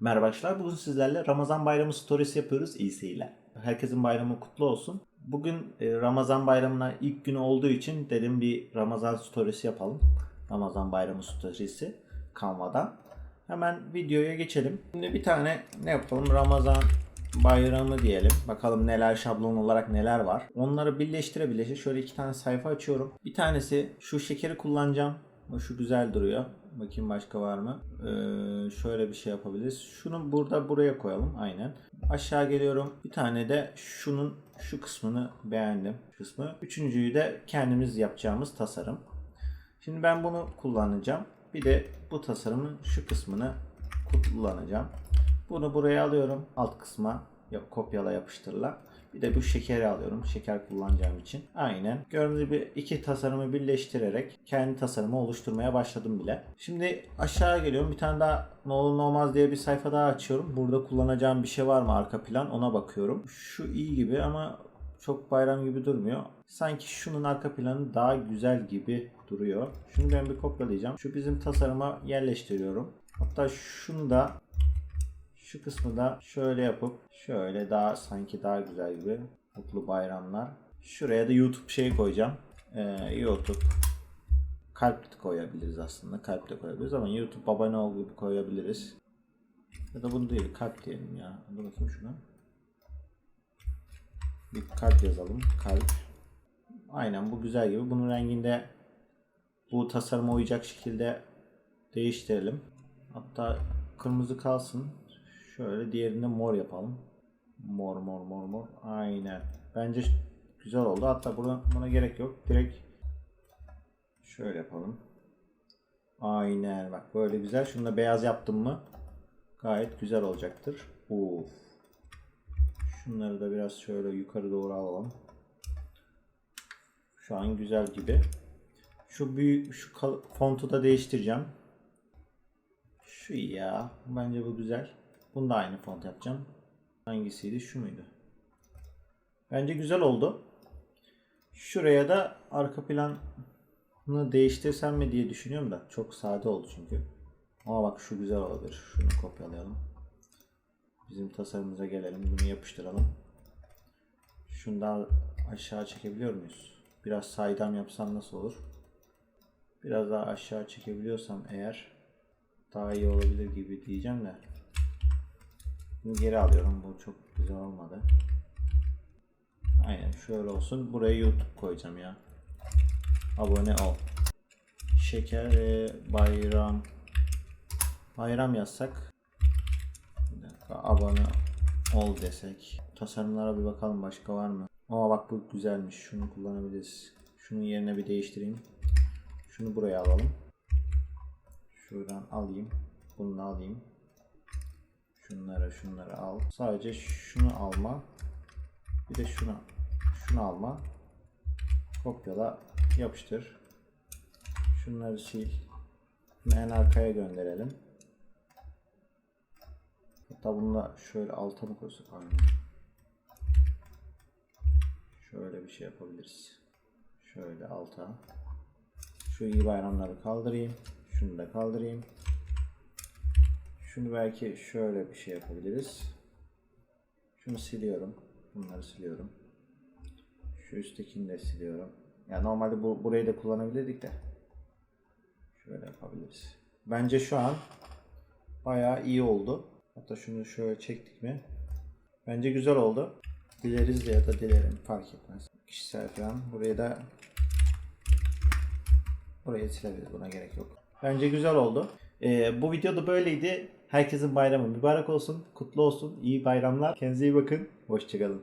Merhaba arkadaşlar. Bugün sizlerle Ramazan bayramı storiesi yapıyoruz. İyi seyirler. Herkesin bayramı kutlu olsun. Bugün e, Ramazan bayramına ilk günü olduğu için dedim bir Ramazan storiesi yapalım. Ramazan bayramı storiesi Canva'dan. Hemen videoya geçelim. Şimdi bir tane ne yapalım? Ramazan bayramı diyelim. Bakalım neler şablon olarak neler var. Onları birleştire birleştire şöyle iki tane sayfa açıyorum. Bir tanesi şu şekeri kullanacağım. Şu güzel duruyor. Bakayım başka var mı? Ee, şöyle bir şey yapabiliriz. Şunu burada buraya koyalım. Aynen. Aşağı geliyorum. Bir tane de şunun şu kısmını beğendim. Kısmı. Üçüncüyü de kendimiz yapacağımız tasarım. Şimdi ben bunu kullanacağım. Bir de bu tasarımın şu kısmını kullanacağım. Bunu buraya alıyorum. Alt kısma kopyala yapıştırla. Bir de bu şekeri alıyorum. Şeker kullanacağım için. Aynen. Gördüğünüz gibi iki tasarımı birleştirerek kendi tasarımı oluşturmaya başladım bile. Şimdi aşağı geliyorum. Bir tane daha ne olur ne olmaz diye bir sayfa daha açıyorum. Burada kullanacağım bir şey var mı arka plan ona bakıyorum. Şu iyi gibi ama çok bayram gibi durmuyor. Sanki şunun arka planı daha güzel gibi duruyor. Şunu ben bir kopyalayacağım. Şu bizim tasarıma yerleştiriyorum. Hatta şunu da şu kısmı da şöyle yapıp şöyle daha sanki daha güzel gibi. Mutlu bayramlar. Şuraya da YouTube şeyi koyacağım. Ee, YouTube kalp koyabiliriz aslında. Kalp de koyabiliriz ama YouTube abone ol gibi koyabiliriz. Ya da bunu değil kalp diyelim ya. Dur bakayım şuna. Bir kalp yazalım. Kalp. Aynen bu güzel gibi. Bunun renginde bu tasarıma uyacak şekilde değiştirelim. Hatta kırmızı kalsın. Şöyle diğerini mor yapalım. Mor mor mor mor. Aynen. Bence güzel oldu. Hatta buna, buna gerek yok. Direkt şöyle yapalım. Aynen bak böyle güzel. Şunu da beyaz yaptım mı gayet güzel olacaktır. Uf. Şunları da biraz şöyle yukarı doğru alalım. Şu an güzel gibi. Şu büyük şu fontu da değiştireceğim. Şu ya. Bence bu güzel. Bunu da aynı font yapacağım. Hangisiydi? Şu muydu? Bence güzel oldu. Şuraya da arka planı değiştirsem mi diye düşünüyorum da. Çok sade oldu çünkü. Ama bak şu güzel olabilir. Şunu kopyalayalım. Bizim tasarımımıza gelelim. Bunu yapıştıralım. Şunu daha aşağı çekebiliyor muyuz? Biraz saydam yapsam nasıl olur? Biraz daha aşağı çekebiliyorsam eğer daha iyi olabilir gibi diyeceğim de. Bunu geri alıyorum. Bu çok güzel olmadı. Aynen şöyle olsun. Buraya YouTube koyacağım ya. Abone ol. Şeker e, bayram. Bayram yazsak. Bir dakika abone ol desek. Tasarımlara bir bakalım başka var mı? Aa bak bu güzelmiş. Şunu kullanabiliriz. Şunun yerine bir değiştireyim. Şunu buraya alalım. Şuradan alayım. Bunu alayım. Şunları şunları al. Sadece şunu alma. Bir de şunu şunu alma. Kopyala yapıştır. Şunları sil. Bunu en arkaya gönderelim. Hatta bunu da şöyle alta mı koysak? Aynen. Şöyle bir şey yapabiliriz. Şöyle alta. Şu iyi bayramları kaldırayım. Şunu da kaldırayım. Şunu belki şöyle bir şey yapabiliriz. Şunu siliyorum. Bunları siliyorum. Şu üsttekini de siliyorum. Ya normalde bu burayı da kullanabilirdik de. Şöyle yapabiliriz. Bence şu an bayağı iyi oldu. Hatta şunu şöyle çektik mi? Bence güzel oldu. Dileriz ya da dilerim fark etmez. Kişisel falan. Buraya da Burayı silebiliriz buna gerek yok. Bence güzel oldu. Ee, bu video da böyleydi. Herkesin bayramı mübarek olsun, kutlu olsun, iyi bayramlar. Kendinize iyi bakın, hoşçakalın.